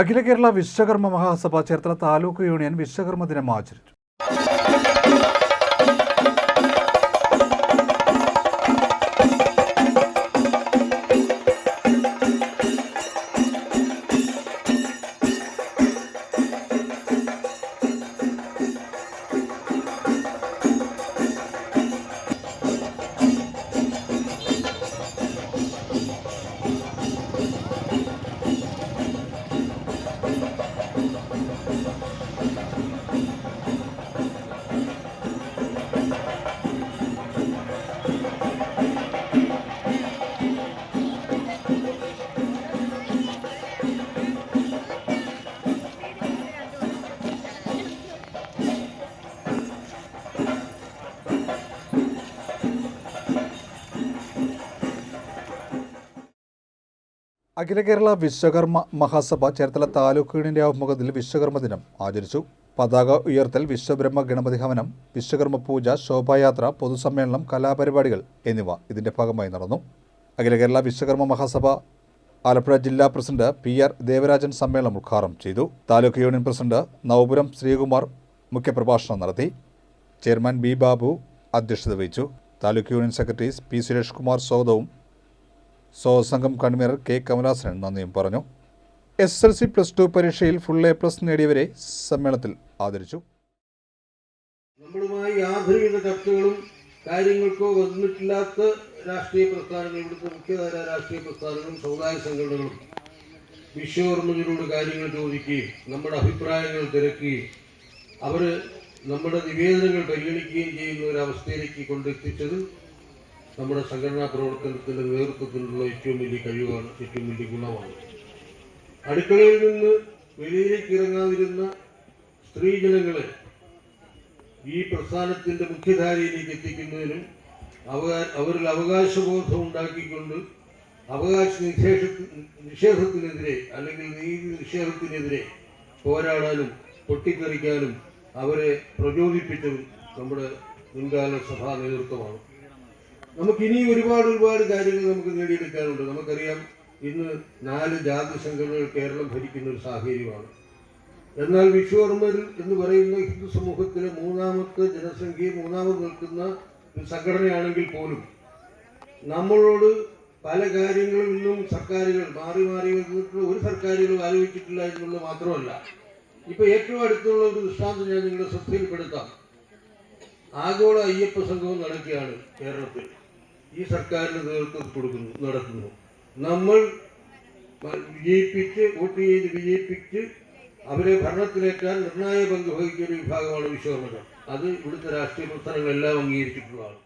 അഖില Kerala Vishwakarma Mahasabha Cherthala taluk union Vishwakarma ദിനം ആചരിച്ചു. അഖില കേരള വിശ്വകർമ്മ മഹാസഭ ചേർത്തല താലൂക്ക് യൂണിയന്റെ ആഭിമുഖ്യത്തിൽ വിശ്വകർമ്മ ദിനം ആചരിച്ചു. പതാക ഉയർത്തൽ വിശ്വബ്രഹ്മ ഗണപതി ഹവനം വിശ്വകർമ്മ പൂജ ശോഭായാത്ര പൊതുസമ്മേളനം കലാപരിപാടികൾ എന്നിവ ഇതിന്റെ ഭാഗമായി നടന്നു. അഖില കേരള വിശ്വകർമ്മ മഹാസഭ ആലപ്പുഴ ജില്ലാ പ്രസിഡന്റ് പി ആർ ദേവരാജൻ സമ്മേളനം ഉദ്ഘാടനം ചെയ്തു. താലൂക്ക് യൂണിയൻ പ്രസിഡന്റ് നവപുരം ശ്രീകുമാർ മുഖ്യപ്രഭാഷണം നടത്തി. ചെയർമാൻ ബി ബാബു അധ്യക്ഷത വഹിച്ചു. Taluk union secretary P Suresh Kumar സ്വാഗതവും സ്വാഗതസംഘം കൺവീനർ കെ. കമലാസനൻ നന്ദിയും പറഞ്ഞു. S L C plus two പരീക്ഷയിൽ ഫുൾ എ പ്ലസ് നേടിയവരെ സമ്മേളനത്തിൽ ആദരിച്ചു. നമ്മളുമായി യാതൊരുവിധ ചർച്ചകളും കാര്യങ്ങൾക്കോ വന്നിട്ടില്ലാത്ത രാഷ്ട്രീയ പ്രസ്ഥാനങ്ങൾ ഇവിടുത്തെ മുഖ്യധാര രാഷ്ട്രീയ പ്രസ്ഥാനങ്ങളും സമുദായ സംഘടനകളും വിശ്വകർമ്മജനോട് കാര്യങ്ങൾ ചോദിക്കുകയും നമ്മുടെ അഭിപ്രായങ്ങൾ തിരക്കുകയും അവർ നമ്മുടെ നിവേദനങ്ങൾ പരിഗണിക്കുകയും ചെയ്യുന്ന ഒരു അവസ്ഥയിലേക്ക് കൊണ്ടെത്തിച്ചത് നമ്മുടെ സംഘടനാ പ്രവർത്തനത്തിന്റെ നേതൃത്വത്തിനുള്ള ഏറ്റവും വലിയ കഴിവാണ് ഏറ്റവും വലിയ ഗുണമാണ്. അടുക്കളയിൽ നിന്ന് വെളിയിലേക്ക് ഇറങ്ങാതിരുന്ന സ്ത്രീജനങ്ങളെ ഈ പ്രസ്ഥാനത്തിന്റെ മുഖ്യധാരയിലേക്ക് എത്തിക്കുന്നതിനും അവകാ അവരിൽ അവകാശബോധം ഉണ്ടാക്കിക്കൊണ്ട് അവകാശ നിഷേധ നിഷേധത്തിനെതിരെ അല്ലെങ്കിൽ നീതി നിഷേധത്തിനെതിരെ പോരാടാനും പൊട്ടിത്തെറിക്കാനും അവരെ പ്രചോദിപ്പിച്ചതും നമ്മുടെ മുൻകാല സഭാ നേതൃത്വമാണ്. നമുക്ക് ഇനി ഒരുപാട് ഒരുപാട് കാര്യങ്ങൾ നമുക്ക് നേടിയെടുക്കാനുണ്ട്. നമുക്കറിയാം ഇന്ന് നാല് ജാതി സംഘടനകൾ കേരളം ഭരിക്കുന്ന ഒരു സാഹചര്യമാണ്. എന്നാൽ വിശ്വകർമ്മർ എന്ന് പറയുന്ന ഹിന്ദു സമൂഹത്തിലെ മൂന്നാമത്തെ ജനസംഖ്യയിൽ മൂന്നാമത് നിൽക്കുന്ന ഒരു സംഘടനയാണെങ്കിൽ പോലും നമ്മളോട് പല കാര്യങ്ങളും ഇന്നും സർക്കാരുകൾ മാറി മാറി വന്നിട്ടുള്ള ഒരു സർക്കാരുകളും ആലോചിച്ചിട്ടില്ല എന്നുള്ളത് മാത്രമല്ല. ഇപ്പൊ ഏറ്റവും അടുത്തുള്ള ഒരു ദൃഷ്ടാന്തം ഞാൻ നിങ്ങളുടെ ശ്രദ്ധയിൽപ്പെടുത്താം. ആഗോള അയ്യപ്പ സംഘവും നടക്കുകയാണ് കേരളത്തിൽ. ഈ സർക്കാരിന് നേതൃത്വം കൊടുക്കുന്നു നടത്തുന്നു. നമ്മൾ വിജയിപ്പിച്ച് വോട്ട് ചെയ്ത് വിജയിപ്പിച്ച് അവരെ ഭരണത്തിലേറ്റാൻ നിർണായക പങ്ക് വഹിക്കുന്ന ഒരു വിഭാഗമാണ് വിശ്വകർമ്മകൾ അത് ഇവിടുത്തെ രാഷ്ട്രീയ പ്രസ്ഥാനങ്ങളെല്ലാം അംഗീകരിച്ചിട്ടുള്ളതാണ്.